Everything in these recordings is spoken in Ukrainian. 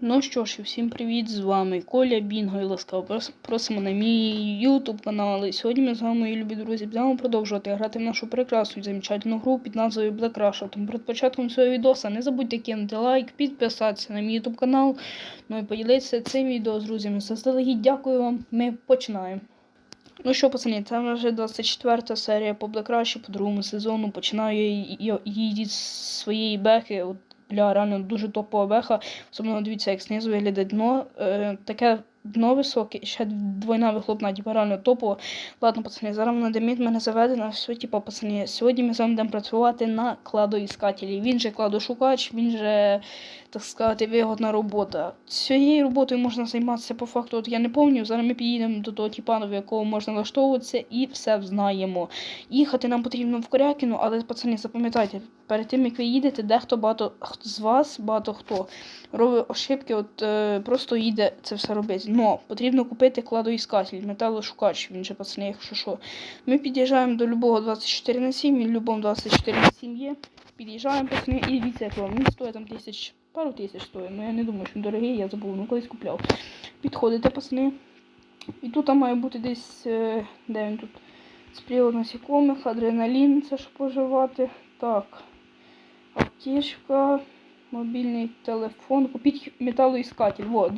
Ну що ж, і всім привіт! З вами Коля Бінго і ласкаво просимо на мій YouTube канал. І сьогодні ми з вами, мої любі друзі, будемо продовжувати грати в нашу прекрасну і замечательну гру під назвою Black Rush. Тому перед початком цього відео не забудьте кинути лайк, підписатися на мій YouTube канал, ну і поділитися цим відео з друзями. Заздалегідь дякую вам. Ми починаємо. Ну що, пацани, це вже 24 серія по Black Rush по другому сезону. Починаю її- її з своєї бехи. От, бля, реально дуже топова беха. Особливо дивіться, як знизу виглядає дно. Е, таке дно високе, і ще двойна вихлопна, типу реально топово. Ладно, пацани, зараз вона деміт мене заведена. Все, типу, пацани, сьогодні ми з вами будемо працювати на кладоіскателі. Він же кладошукач, він же, так сказати, вигодна робота. Цією роботою можна займатися по факту, от я не пам'ятаю. Зараз ми підійдемо до того типа, в якого можна влаштовуватися, і все знаємо. Їхати нам потрібно в Корякіну, але пацани, запам'ятайте, перед тим як ви їдете, дехто багато з вас, багато хто робить ошибки, от е, просто їде це все робити. Но потрібно купити кладоіскатель, металошукач, він же пацани, якщо що. Ми під'їжджаємо до любого 24 на 7, він любому 24 на 7 є. Під'їжджаємо, пацани, і дивіться. Він стоїть там тисяч, пару тисяч стоїть. Ну я не думаю, що він дорогий, я забув, ну колись купляв. Підходите, пацани. І тут там має бути десь, е, де він тут? Спріло насікомих, адреналін, це щоб поживати. Так. Аптечка, мобільний телефон. Купіть металоіскатель. Во,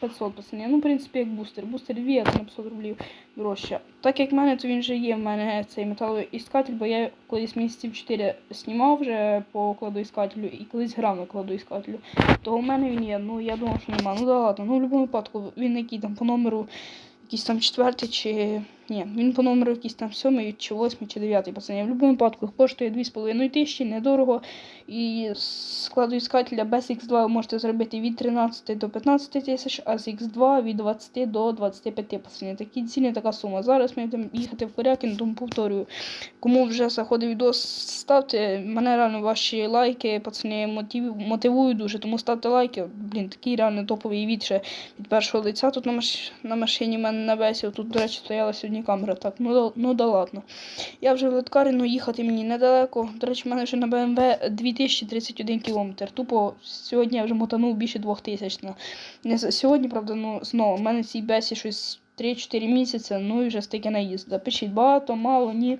2500 пацани. Ну, в принципі, як бустер. Бустер 2, це на 500 рублів дорожче. Так як в мене, то він вже є. В мене цей металоіскатель, бо я колись місяців 4 знімав вже по кладоіскателю і колись грав на кладоіскателю. То у мене він є. Ну я думав, що нема. Ну да ладно. Ну в будь-якому випадку він який там по номеру. Якийсь там четвертий чи. Ні, він по номеру якийсь там сьомий, чи восьмий, чи дев'ятий пацани. В будь-якому випадку коштує 2,5 тисячі, недорого. І з складоіскателя без X2 ви можете зробити від 13 до 15 тисяч, а з X2 від 20 до 25 пацани. Такі ціни, така сума. Зараз ми будемо їхати в Корякін, тому повторюю. Кому вже заходить відео, ставте. Мене реально ваші лайки, пацани, мотив, мотивують дуже, тому ставте лайки. Блін, такий реально топовий від ще від першого лиця тут на, маш... на машині мене на. Тут, до речі, стояла сьогодні камера. Так, ну, ну да ладно. Я вже в Литкарі, ну їхати мені недалеко. До речі, в мене вже на БМВ 2031 кілометр. Тупо сьогодні я вже мотанув більше 2000. На... Не сьогодні, правда, ну знову. в мене цій бесі щось 3-4 місяці, ну і вже стільки наїзда. Пишіть багато, мало, ні.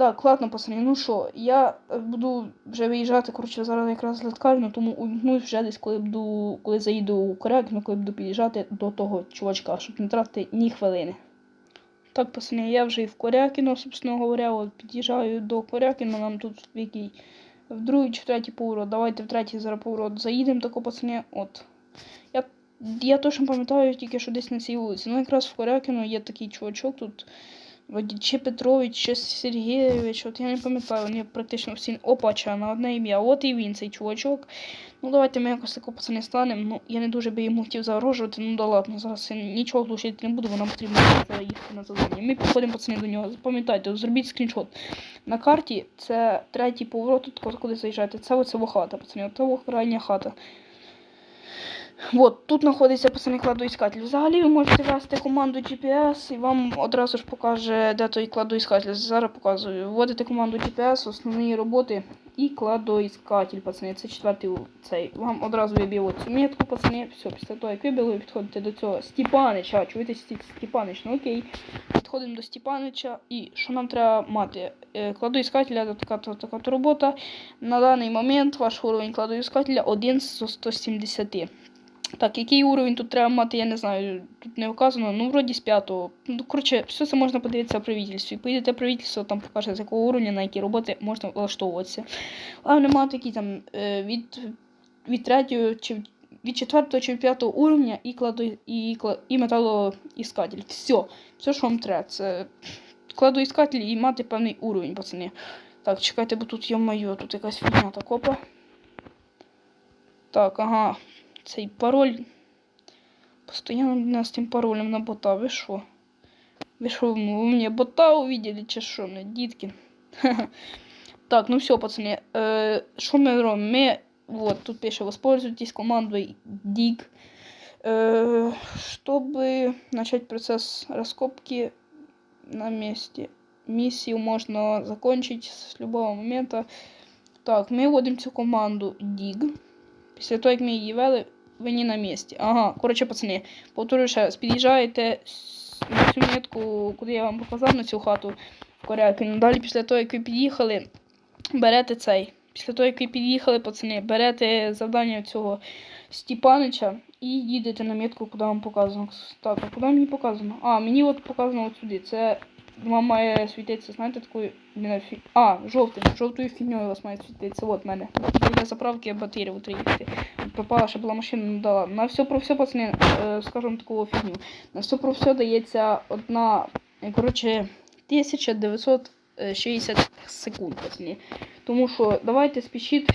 Так, ладно, пацани, ну що, я буду вже виїжджати, коротше, зараз якраз литкарню, тому увімкнусь вже десь, коли буду, коли заїду у Корякіну, коли буду під'їжджати до того чувачка, щоб не тратити ні хвилини. Так, пацани, я вже і в Корякіно, собственно говоря, от під'їжджаю до Корякіна, нам тут в який в другий чи в третій поворот. Давайте в третій зараз поворот заїдемо, тако, пацани, от. Я, я точно пам'ятаю тільки, що десь на цій вулиці. Ну, якраз в Корякіно є такий чувачок тут. Чи Петрович, чи Сергійович, от я не пам'ятаю, вони практично всі опача на одне ім'я. От і він, цей чувачок. Ну давайте ми якось тако пацани станемо. Ну, я не дуже би йому хотів загрожувати, ну да ладно, зараз я нічого глушити не буду, бо нам потрібно їхати на завдання. Ми підходимо пацани до нього. Запам'ятайте, зробіть скріншот. На карті це третій поворот, тут куди заїжджаєте. Це оце хата, пацани, це крайня хата. Вот, тут знаходиться пацани кладоіскатель. Взагалі ви можете ввести команду GPS і вам одразу ж покаже, де той кладоіскатель. Зараз показую. Вводите команду GPS, основні роботи і кладоіскатель, пацани. Це четвертий цей. Вам одразу виб'є цю метку, пацани. Все, після того, як вибили, ви підходите до цього Степанича. Чуєте Степанич? Ну окей. Підходимо до Степанича і що нам треба мати? Е, Кладоіскателя це така, то така робота. На даний момент ваш уровень кладоіскателя 1 з 170. Так, який уровень тут треба мати, я не знаю, тут не вказано, ну вроді з п'ятого. Ну, коротше, все це можна подивитися в правительстві. Поїдете в правительство, там покаже, з якого уровня, на які роботи можна влаштовуватися. Але нема такі там е, від, від третього чи від четвертого чи п'ятого уровня і кладу і, і металоіскатель. Все, все, що вам треба. Це кладоіскатель і мати певний уровень, пацани. Так, чекайте, бо тут є моє, тут якась фігня та копа. Так, ага. Цей пароль. Постоянно мене з тим паролем на бота. Ви що? Ви що, ви мені бота увидели, чи що, не, дітки? Так, ну все, пацани. Е, Що ми робимо? Ми, вот, тут пише, воспользуйтесь командой DIG, э, чтобы начать процесс раскопки на месте. Миссию можно закончить с любого момента. Так, ми вводимо цю команду DIG. Після того, як ми її ввели, ви на місці. Ага, коротше, пацани, повторюю ще раз, під'їжджаєте на цю метку, куди я вам показав, на цю хату в Корякину. Далі після того, як ви під'їхали, берете цей. Після того, як ви під'їхали, пацани, берете завдання цього Степанича і їдете на метку, куди вам показано. Так, а куди мені показано? А, мені от показано от сюди. Це вам має світитися, знаєте, такою. блін, фі- А, жовтим, жовтою фігньою у вас має світитися. От мене. Біля заправки батареї от їхати. Пропала, ще була машина, не дала. На все про все, пацани, е, скажемо таку фігню. На все про все дається одна, е, коротше, 1960 секунд, пацани. Тому що давайте спішіть.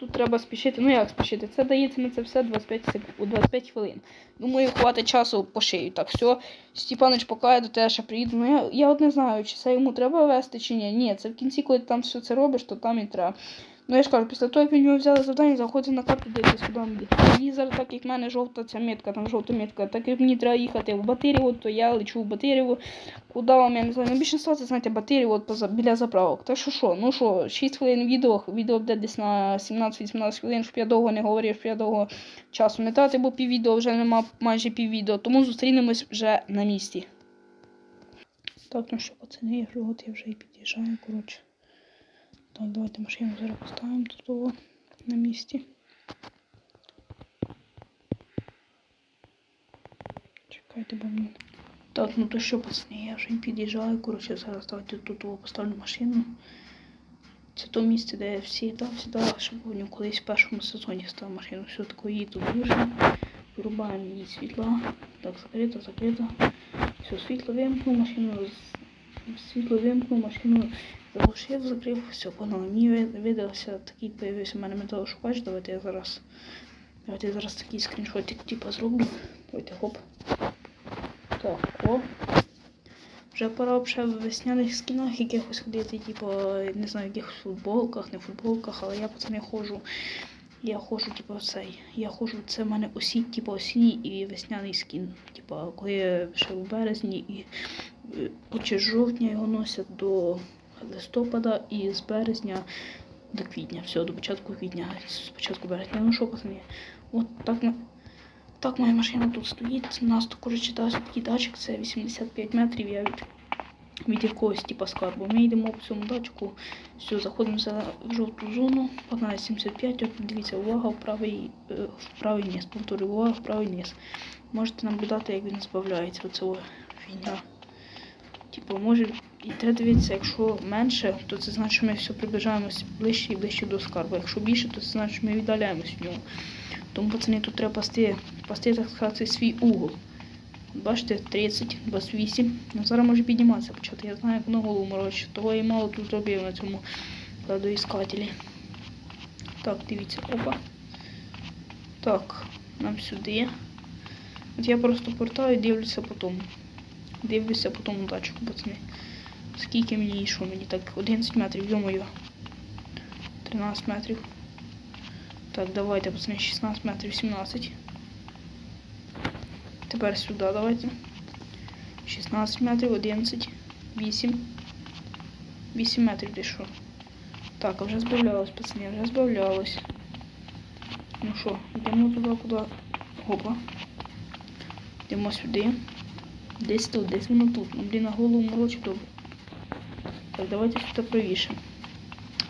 Тут треба спішити. Ну як спішити? Це дається на це все 25 секунд, 25 хвилин. Думаю, хватить часу по шию. Так, все. Степанич поки до ще приїду. Ну я, я от не знаю, чи це йому треба вести, чи ні. Ні, це в кінці, коли ти там все це робиш, то там і треба. Ну я ж кажу, після того, як від нього взяли завдання, заходить на карту, дивитися, куди він їхати. Мені так як в мене жовта ця метка, там жовта метка, так як мені треба їхати в Батирєво, то я лечу в Батирєво. Куди вам, я не знаю. Ну, більшинство це, знаєте, Батирєво поза, біля заправок. Так що що, ну що, 6 хвилин відео, відео буде десь на 17-18 хвилин, щоб я довго не говорив, щоб я довго часу не тратив, бо піввідео вже нема майже піввідео, тому зустрінемось вже на місці. Так, ну що, пацани, я вже і під'їжджаю, коротше. Так, давайте машину зараз поставимо тут на місці. Чекайте, бо мені. Так, ну то що, пацани, я вже під'їжджаю. Коротше, зараз давайте тут поставлю машину. Це то місце, де я всі всегда, щоб вони колись в першому сезоні став машину. Все таке її тут дуже. Вирубаємо її світла. Так, закрито, закрито. Все, світло вимкнув, машину світло вимкнув, машину заглушив, закрив, все, погнали. Мені ви- видався такий появився в мене металошукач. Давайте я зараз. Давайте я зараз такий скріншотик типу зроблю. Давайте хоп. Так, о. Вже пора взагалі в весняних скінах якихось ходити, типу, не знаю, якихось футболках, не футболках, але я пацани ходжу. Я ходжу, типу, цей. Я ходжу, це в мене осінь, типу, осінній і весняний скін. Типу, коли я ще в березні і е, чи з жовтня його носять до листопада і з березня до квітня. Все, до початку квітня, з початку березня. Ну що, пацани, от так. Так, моя машина тут стоїть. У нас також читався такий датчик, це 85 метрів. Я від, від якогось типу скарбу. Ми йдемо по цьому датчику, все, заходимо в жовту зону, погнали 75, от дивіться, увага, в правий, е, в низ, повторюю, увага, в правий низ. Можете наблюдати, як він збавляється, оце фігня. Типу, може, і треба дивитися, якщо менше, то це значить, що ми все приближаємось ближче і ближче до скарбу. Якщо більше, то це значить, що ми віддаляємось від нього. Тому, пацани, тут треба пасти, пасти, так сказати, свій угол. Бачите, 30, 28. Ну, зараз може підніматися почати. Я знаю, як на голову морочу. Того я мало тут зробив на цьому кладоіскателі. Так, дивіться, опа. Так, нам сюди. От я просто портаю і дивлюся по тому. Дивлюся по тому датчику, пацани. Скільки мені що мені так? 11 метрів, йомою. 13 метрів. Так, давайте, пацани, 16 метрів, 17. Тепер сюди давайте. 16 метрів, 11, 8. 8 метрів дійшов. Так, вже збавлялось, пацани, вже збавлялось. Ну що, йдемо туди, куди. Опа. Йдемо сюди. Десь тут, десь воно тут. Ну, блін, на голову морочу добре. Так, давайте сюди правіше.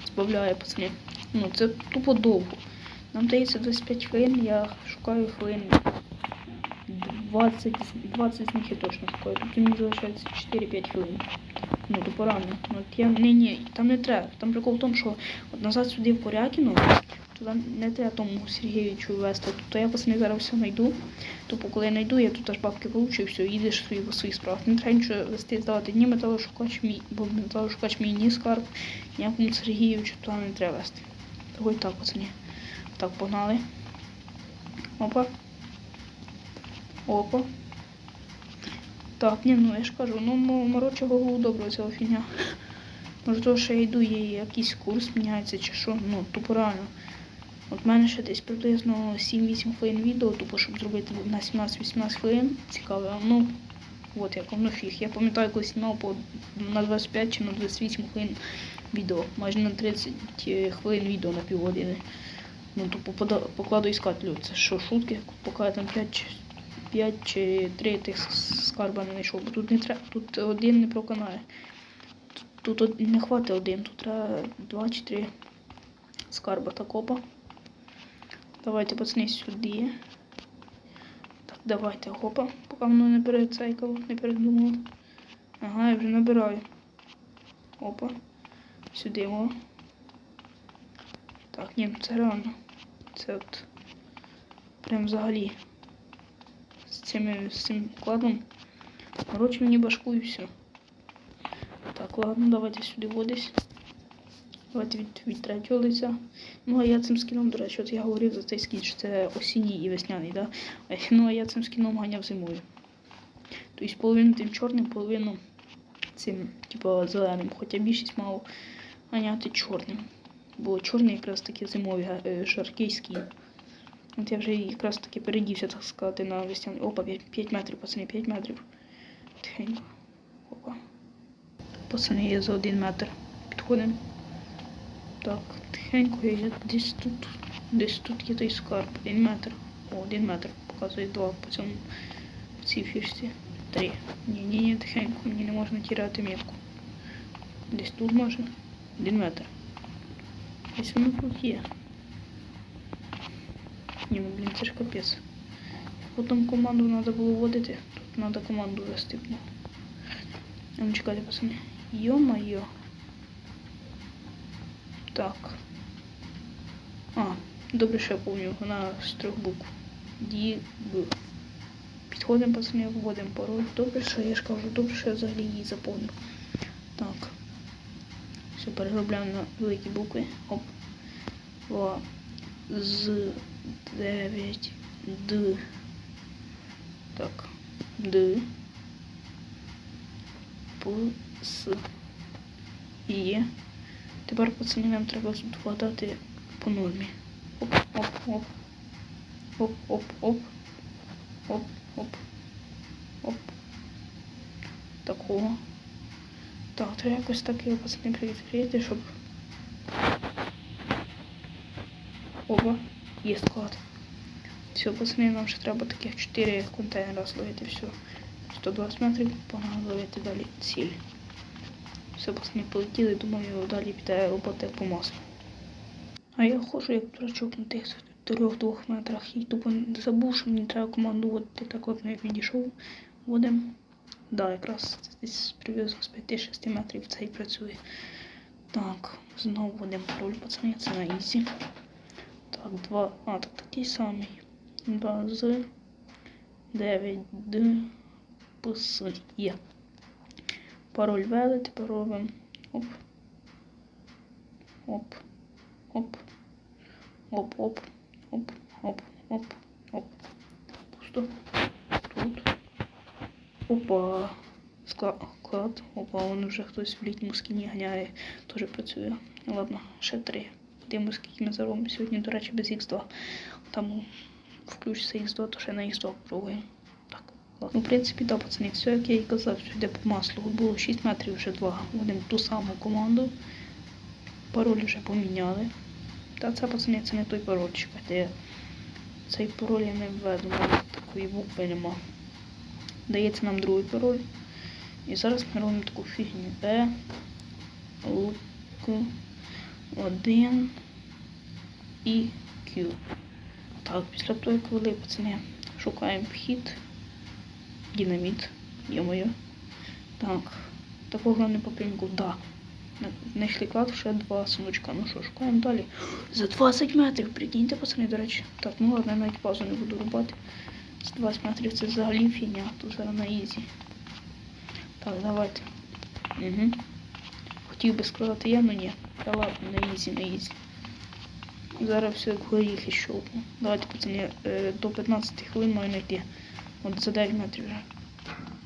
Збавляє, пацани. Ну, це тупо довго. Нам дається 25 хвилин, я шукаю хвилин 20, 20 з них я точно шукаю. Тут мені залишається 4-5 хвилин. Ну, то порано. Ну, от я, ні, ні, там не треба. Там прикол в тому, що от назад сюди в Корякіно, туди не треба тому Сергійовичу вести. Тобто я пацани зараз все знайду. Тобто, коли я знайду, я тут аж бабки получу і все, їдеш свої по своїх справах. Не треба нічого вести, здавати ні металошукач мій, бо металошукач мій, ні скарб, ніякому Сергійовичу туди не треба вести. Того і так, пацани. Так, погнали. Опа. Опа. Так, ні, ну я ж кажу, ну мо- голову добре цього фігня. Може того, що я йду, є якийсь курс міняється чи що, ну, тупо реально. От в мене ще десь приблизно 7-8 хвилин відео, тупо, щоб зробити на 17-18 хвилин. Цікаве, ну, от як воно фіг. Я пам'ятаю, коли знімав по на 25 чи на 28 хвилин відео. Майже на 30 хвилин відео на півгодини. Ну, попада- покладу іскателю. Це що, шутки? Поки я там 5 чи, 5 чи 3 тих скарба не знайшов. Бо тут не треба, тут один не проканає. Тут, тут не хватить один, тут треба 2 чи 3 скарба та копа. Давайте, пацани, сюди. Так, давайте, хопа, поки воно не перецейкало, не передумало. Ага, я вже набираю. Опа. Сюди о. Так, ні, це реально. Це от. Прям взагалі. З цими з цим кладом. Короче, мені башку і все. Так, ладно, давайте сюди водись. Давайте від, третього лиця. Ну, а я цим скіном, до речі, от я говорив за цей скін, що це осінній і весняний, да? Ну, а я цим скіном ганяв зимою. Тобто половину тим чорним, половину цим, типу, зеленим. Хоча більшість мав ганяти чорним. Бо чорний якраз таки зимовий е, жаркий скін. От я вже якраз таки передівся, так сказати, на весняний. Опа, 5 метрів, пацани, 5 метрів. Тихенько. Опа. Пацани, є за один метр. Підходимо. Так, тихенько, я десь тут. Десь тут є той скарб. Один метр. О, один метр. Показує два по цьому по цій фішці. Три. Ні, ні, ні, тихенько, мені не можна тіряти метку. Десь тут може. Один метр. Десь воно тут є. Ні, ну блін, це ж капець. Потім команду треба було вводити. Тут треба команду вести. А ну чекайте, пацани. Йо-майо. Так. А, добре, що я пам'ятаю, вона з трьох букв. Ді Б. Підходимо, пацани, вводимо пароль. Добре, що я ж кажу, добре, що я взагалі її заповнив. Так. Все, переробляємо на великі букви. Оп. Ва. З 9 Д. Так. Д. П. С. Є. Тепер пацани нам треба тут вгадати по нормі. Оп, оп, оп. Оп. Такого. Так, треба якось так його пацани привідкрити, щоб. Оба. Є склад. Все, пацани, нам ще треба таких 4 контейнера зловити. Все. 120 метрів, погнали ловити далі ціль. Все, пацани, полетіли, думаю, далі піде робота по маслу. А я ходжу як дурачок на тих трьох-двох метрах і тупо забув, що мені треба команду водити. Так от як відійшов, водим. Да, якраз десь приблизно з 5-6 метрів це і працює. Так, знову водимо пароль, пацани, це на ізі. Так, два. А, так такий самий. 2 з 9 д пс є. Пароль ввели, тепер робимо. Оп. Оп. Оп. Оп, оп. Оп, оп, оп. Пусто. Тут. Опа. Склад. Опа, вон вже хтось в літньому скіні ганяє. Теж працює. Ладно, ще три. Дивимось, скільки ми заробимо сьогодні, до речі, без Х2. Там включиться Х2, то ще на Х2 пробуємо. Ну, в принципі, да, пацани, все, як я і казав, що йде по маслу. Було 6 метрів вже 2. Будемо ту саму команду. Пароль вже поміняли. Та це, пацани, це не той пароль, чекайте. Цей пароль я не введу, такої букви нема. Дається нам другий пароль. І зараз ми робимо таку фігню. Е, Л, К, 1 і Q. Так, після того, як ввели, пацани, шукаємо вхід. Динаміт, йо-моє. Так, такого не попрямку, да. Знайшли клад, ще два сундучка. Ну що, шукаємо далі. За 20 метрів, прикиньте, пацани, до речі. Так, ну ладно, я навіть паузу не буду рубати. З 20 метрів це взагалі фігня, тут зараз на ізі. Так, давайте. Угу. Хотів би сказати я, но ні. Та ладно, на ізі, на ізі. Зараз все як горіхи щелкну. Давайте, пацани, е, до 15 хвилин маю знайти. От за 9 метрів вже.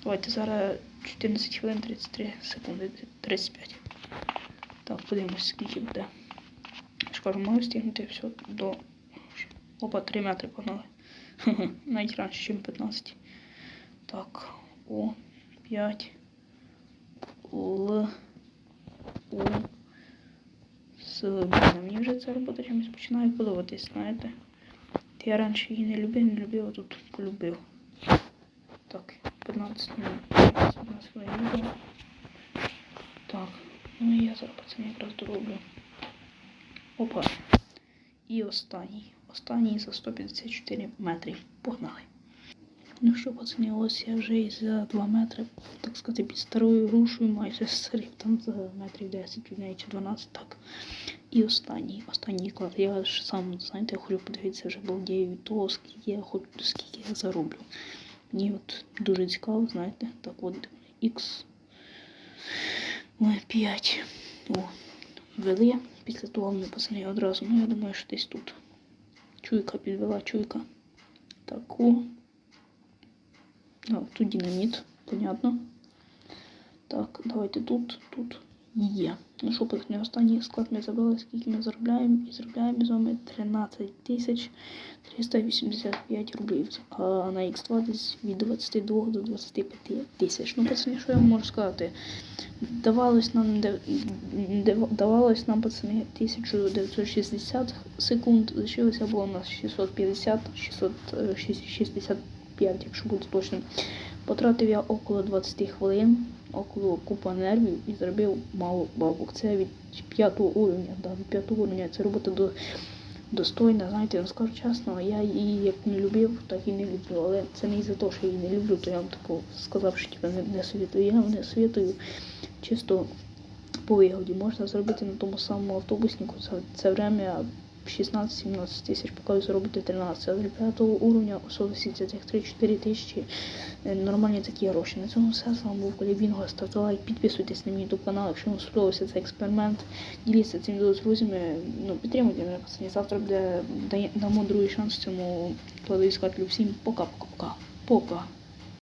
Давайте зараз 14 хвилин 33 секунди, 35. Так, подивимось, скільки буде. Ж можу стігнути все до. Опа, 3 метри погнали. Навіть раніше, ніж 15. Так, О, 5. Л. У. з Мені вже ця робота чимось починає подобатись, знаєте. Я раніше її не любив, не любив, а тут полюбив. Так, 15 минут. 15 хвилин відео. Так, ну і я зараз пацани якраз дороблю. Опа. І останній. Останній за 154 метри. Погнали. Ну що, пацани, ось я вже і за 2 метри, так сказати, під старою грушею майже срив там за метрів 10 від чи 12, так. І останній, останній клад. Я ж сам, знаєте, я хочу подивитися вже балдею від того, скільки я скільки я зароблю. Мені от дуже цікаво, знаєте, так от X 5. О, ввели. Після того мені пацани одразу, ну я думаю, що десь тут. Чуйка підвела, чуйка. Таку. А, тут динаміт, понятно. Так, давайте тут, тут є. Ну що, пацани, останній склад ми забрали, скільки ми заробляємо. І заробляємо з вами 13 тисяч 385 рублів. А на X2 десь від 22 до 25 тисяч. Ну, пацани, що я вам можу сказати? Давалось нам, давалось нам, пацани, 1960 секунд. Лишилося було у нас 650, 665, якщо бути точним. Потратив я около 20 хвилин, около купа нервів і зробив мало бабок. Це від п'ятого уровня. Да, від п'ятого уровня це робота до, достойна. Знаєте, я скажу чесно, я її як не любив, так і не люблю. Але це не із-за того, що я її не люблю, то я вам тако сказав, що типу, не, не. Я вам не совітую чисто по вигоді. Можна зробити на тому самому автобуснику це, це время 16-17 тисяч, поки заробите 13. А для п'ятого уровня особливості це цих 3-4 тисячі е, нормальні такі гроші. На цьому все. З вами був Колібінго. Ставте лайк, підписуйтесь на мій YouTube канал, якщо вам сподобався цей експеримент. Діліться цим відео з друзями. Ну, підтримуйте мене, пацані. Завтра буде дамо другий шанс цьому кладоіскателю. Всім пока-пока-пока. Пока.